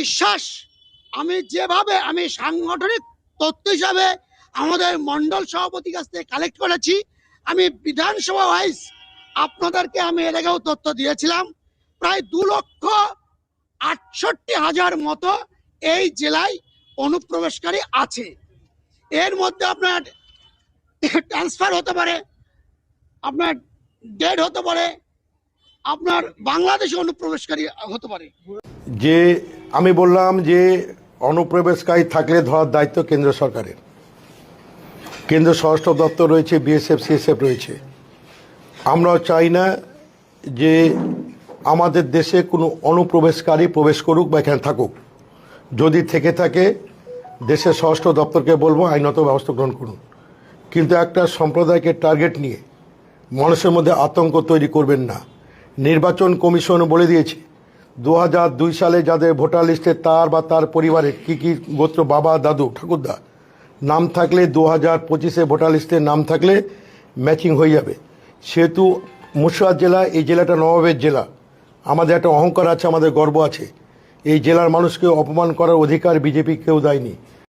বিশ্বাস, আমি যেভাবে আমি সাংগঠনিক তথ্য হিসাবে আমাদের মন্ডল সভাপতির কাছ থেকে কালেক্ট করেছি, আমি বিধানসভা ওয়াইজ আপনাদেরকে আমি এর আগেও তথ্য দিয়েছিলাম, প্রায় দু লক্ষ আটষট্টি হাজার মতো এই জেলায় অনুপ্রবেশকারী আছে। এর মধ্যে আপনার ট্রান্সফার হতে পারে, আপনার ডেড হতে পারে, আপনার বাংলাদেশে অনুপ্রবেশকারী হতে পারে। যে আমি বললাম যে অনুপ্রবেশকারী থাকলে ধরার দায়িত্ব কেন্দ্র সরকারের। কেন্দ্র স্বরাষ্ট্র দপ্তর রয়েছে, বিএসএফ, সিএসএফ রয়েছে। আমরাও চাই না যে আমাদের দেশে কোনো অনুপ্রবেশকারী প্রবেশ করুক বা এখানে থাকুক। যদি থেকে থাকে, দেশের স্বরাষ্ট্র দপ্তরকে বলব আইনত ব্যবস্থা গ্রহণ করুন। কিন্তু একটা সম্প্রদায়কে টার্গেট নিয়ে মানুষের মধ্যে আতঙ্ক তৈরি করবেন না। নির্বাচন কমিশন বলে দিয়েছে দু দুই সালে যাদের ভোটার লিস্টে তার বা তার পরিবারের কী কী গোত্র বাবা, দাদু, ঠাকুরদা, নাম থাকলে দু হাজার পঁচিশে ভোটার লিস্টে নাম থাকলে ম্যাচিং হয়ে যাবে। সেহেতু মুর্শিদাবাদ জেলা, এই জেলাটা নবাবের জেলা। আমাদের একটা অহংকার আছে, আমাদের গর্ব আছে। এই জেলার মানুষকে অপমান করার অধিকার বিজেপি কেউ দেয়নি।